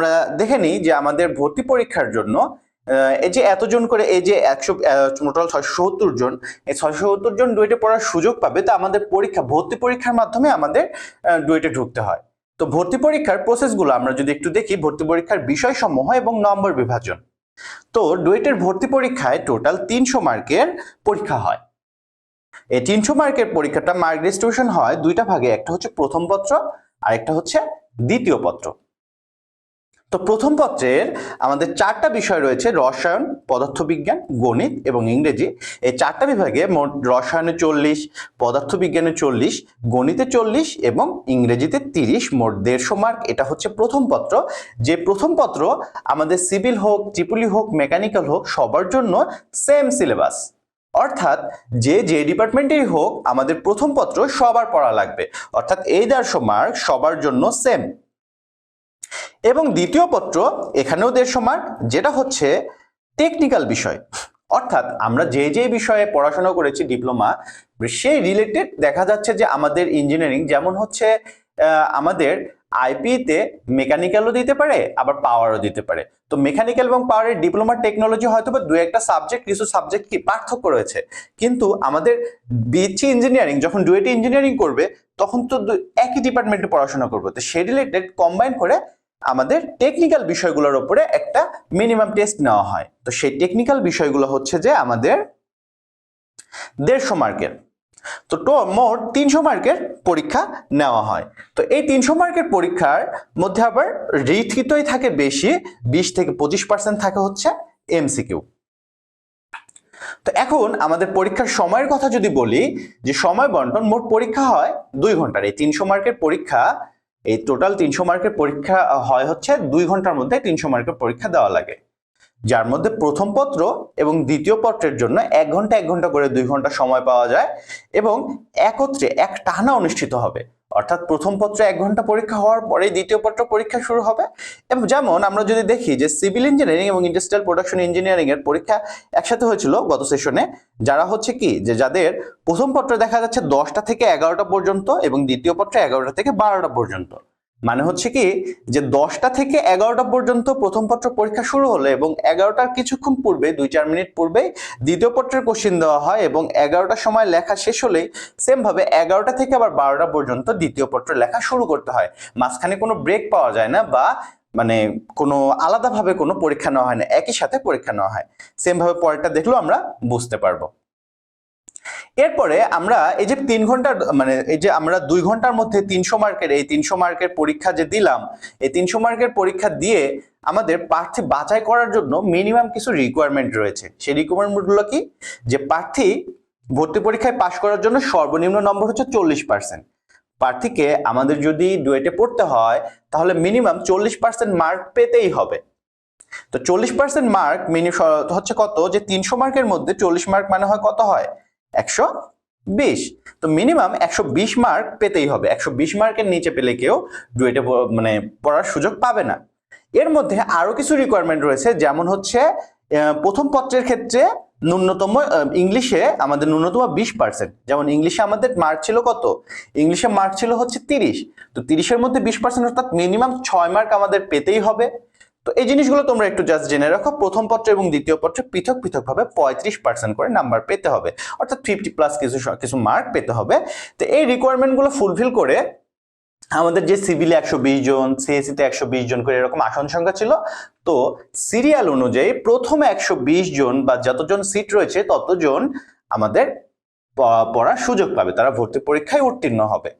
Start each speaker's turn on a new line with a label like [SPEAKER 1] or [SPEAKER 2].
[SPEAKER 1] আমরা দেখে নিই যে আমাদের ভর্তি পরীক্ষার জন্য এই যে এতজন করে, এই যে একশো টোটাল ছয়শো সত্তর জন, এই ছয়শো সত্তর জন ডুয়েটে পড়ার সুযোগ পাবে, তো আমাদের পরীক্ষা, ভর্তি পরীক্ষার মাধ্যমে আমাদের ডুয়েটে ঢুকতে হয়। তো ভর্তি পরীক্ষার প্রসেসগুলো আমরা যদি একটু দেখি, ভর্তি পরীক্ষার বিষয়সমূহ এবং নম্বর বিভাজন। তো ডুয়েটের ভর্তি পরীক্ষায় টোটাল তিনশো মার্কের পরীক্ষা হয়। এই তিনশো মার্কের পরীক্ষাটা মার্ক ডিস্ট্রিবিউশন হয় দুইটা ভাগে, একটা হচ্ছে প্রথম পত্র আর একটা হচ্ছে দ্বিতীয় পত্র। তো প্রথম পত্রের আমাদের চারটা বিষয় রয়েছে, রসায়ন, পদার্থবিজ্ঞান, গণিত এবং ইংরেজি। এই চারটা বিভাগে মোট রসায়নে চল্লিশ, পদার্থবিজ্ঞানে চল্লিশ, গণিতে চল্লিশ এবং ইংরেজিতে তিরিশ, মোট দেড়শো মার্ক। এটা হচ্ছে প্রথম পত্র। যে প্রথম পত্র আমাদের সিভিল হোক ট্রিপুলি হোক, মেকানিক্যাল হোক, সবার জন্য সেম সিলেবাস। অর্থাৎ যে যে ডিপার্টমেন্টেই হোক, আমাদের প্রথম পত্র সবার পড়া লাগবে। অর্থাৎ এই দেড়শো মার্ক সবার জন্য সেম। এবং দ্বিতীয় পত্র এখানেও দেড়শো মার্ক যেটা হচ্ছে টেকনিক্যাল বিষয়। অর্থাৎ আমরা যে যে বিষয়ে পড়াশোনা করেছি ডিপ্লোমা সেই রিলেটেড দেখা যাচ্ছে যে আমাদের ইঞ্জিনিয়ারিং যেমন হচ্ছে আমাদের আইপিতে মেকানিক্যালও দিতে পারে, আবার পাওয়ারও দিতে পারে। তো মেকানিক্যাল এবং পাওয়ারের ডিপ্লোমা টেকনোলজি হয়তো বা দু একটা সাবজেক্ট কিছু সাবজেক্ট কি পার্থক্য রয়েছে। কিন্তু আমাদের বিএসসি ইঞ্জিনিয়ারিং যখন ডুয়েটি ইঞ্জিনিয়ারিং করবে, তখন তো একই ডিপার্টমেন্টে পড়াশোনা করবে। তো সেই রিলেটেড কম্বাইন করে আমাদের টেকনিক্যাল বিষয়গুলোর উপরে একটা মিনিমাম টেস্ট নেওয়া হয়। তো সেই টেকনিক্যাল বিষয়গুলো হচ্ছে যে আমাদের দেড়শো মার্কের। তো মোট তিনশো মার্কের পরীক্ষা নেওয়া হয়। তো এই তিনশো মার্কের পরীক্ষার মধ্যে আবার লিখিতই থাকে বেশি, বিশ থেকে পঁচিশ পার্সেন্ট থাকে হচ্ছে এমসিকিউ তো এখন আমাদের পরীক্ষার সময়ের কথা যদি বলি, যে সময় বন্টন মোট পরীক্ষা হয় দুই ঘণ্টার। এই তিনশো মার্কের পরীক্ষা এই টোটাল তিনশো মার্কের পরীক্ষা হয় হচ্ছে দুই ঘণ্টার মধ্যে তিনশো মার্কের পরীক্ষা দেওয়া লাগে। যার মধ্যে প্রথম পত্র এবং দ্বিতীয় পত্রের জন্য এক ঘণ্টা এক ঘণ্টা করে দুই ঘণ্টা সময় পাওয়া যায় এবং একত্রে এক টানা অনুষ্ঠিত হবে। অর্থাৎ প্রথম পত্রে এক ঘণ্টা পরীক্ষা হওয়ার পরে দ্বিতীয় পত্র পরীক্ষা শুরু হবে। এবং যেমন আমরা যদি দেখি যে সিভিল ইঞ্জিনিয়ারিং এবং ইন্ডাস্ট্রিয়াল প্রোডাকশন ইঞ্জিনিয়ারিং এর পরীক্ষা একসাথে হয়েছিল গত সেশনে, যারা হচ্ছে কি যে যাদের প্রথম পত্র দেখা যাচ্ছে দশটা থেকে এগারোটা পর্যন্ত এবং দ্বিতীয় পত্র এগারোটা থেকে বারোটা পর্যন্ত। মানে হচ্ছে কি যে দশটা থেকে এগারোটা পর্যন্ত প্রথম পত্র পরীক্ষা শুরু হলো এবং এগারোটার কিছুক্ষণ পূর্বে, দুই চার মিনিট পূর্বেই দ্বিতীয় পত্রের কোশ্চিন দেওয়া হয় এবং এগারোটার সময় লেখা শেষ হলেই সেমভাবে এগারোটা থেকে আবার বারোটা পর্যন্ত দ্বিতীয় পত্র লেখা শুরু করতে হয়। মাঝখানে কোনো ব্রেক পাওয়া যায় না বা মানে কোনো আলাদাভাবে কোনো পরীক্ষা নেওয়া হয় না, একই সাথে পরীক্ষা নেওয়া হয়। সেমভাবে পরেরটা দেখলেও আমরা বুঝতে পারব। এরপরে আমরা এই যে তিন ঘণ্টার মানে এই যে আমরা দুই ঘণ্টার মধ্যে তিনশো মার্কের, এই তিনশো মার্কের পরীক্ষা যে দিলাম, এই তিনশো মার্কের পরীক্ষা দিয়ে আমাদের প্রার্থী বাছাই করার জন্য মিনিমাম কিছু রিকোয়ারমেন্ট রয়েছে। সেই রিকোয়ারমেন্টগুলো কি? যে প্রার্থী ভর্তি পরীক্ষায় পাশ করার জন্য সর্বনিম্ন নম্বর হচ্ছে চল্লিশ পার্সেন্ট প্রার্থীকে আমাদের যদি ডুয়েটে পড়তে হয়, তাহলে মিনিমাম চল্লিশ পার্সেন্ট মার্ক পেতেই হবে। তো চল্লিশ পার্সেন্ট মার্ক মিনি হচ্ছে কত? যে তিনশো মার্কের মধ্যে চল্লিশ মার্ক মানে হয় কত হয়? একশো বিশ। তো মিনিমাম একশো বিশ মার্ক পেতেই হবে। একশো বিশ মার্কের নিচে পেলে কেউ ডুয়েটে মানে পড়ার সুযোগ পাবে না। এর মধ্যে আরও কিছু রিকোয়ারমেন্ট রয়েছে, যেমন হচ্ছে প্রথম পত্রের ক্ষেত্রে ন্যূনতম ইংলিশে আমাদের ন্যূনতম বিশ পার্সেন্ট যেমন ইংলিশে আমাদের মার্ক ছিল কত? ইংলিশে মার্ক ছিল হচ্ছে তিরিশ। তো তিরিশের মধ্যে বিশ পার্সেন্ট অর্থাৎ মিনিমাম ছয় মার্ক আমাদের পেতেই হবে। তো এই জিনিসগুলো তোমরা একটু জাস্ট জেনে রাখো। প্রথম পত্র এবং দ্বিতীয় পত্রে পৃথক পৃথক ভাবে পঁয়ত্রিশ পার্সেন্ট করে নাম্বার পেতে হবে। অর্থাৎ ফিফটি প্লাস কিছু কিছু মার্ক পেতে হবে। তো এই রিকোয়ারমেন্টগুলো ফুলফিল করে আমাদের যে সিভিলে একশো বিশ জন সিএসসি তে একশো জন করে এরকম আসন সংখ্যা ছিল, তো সিরিয়াল অনুযায়ী প্রথমে একশো বিশ জন বা যতজন সিট রয়েছে ততজন আমাদের পড়ার সুযোগ পাবে। তারা ভর্তি পরীক্ষায় উত্তীর্ণ হবে।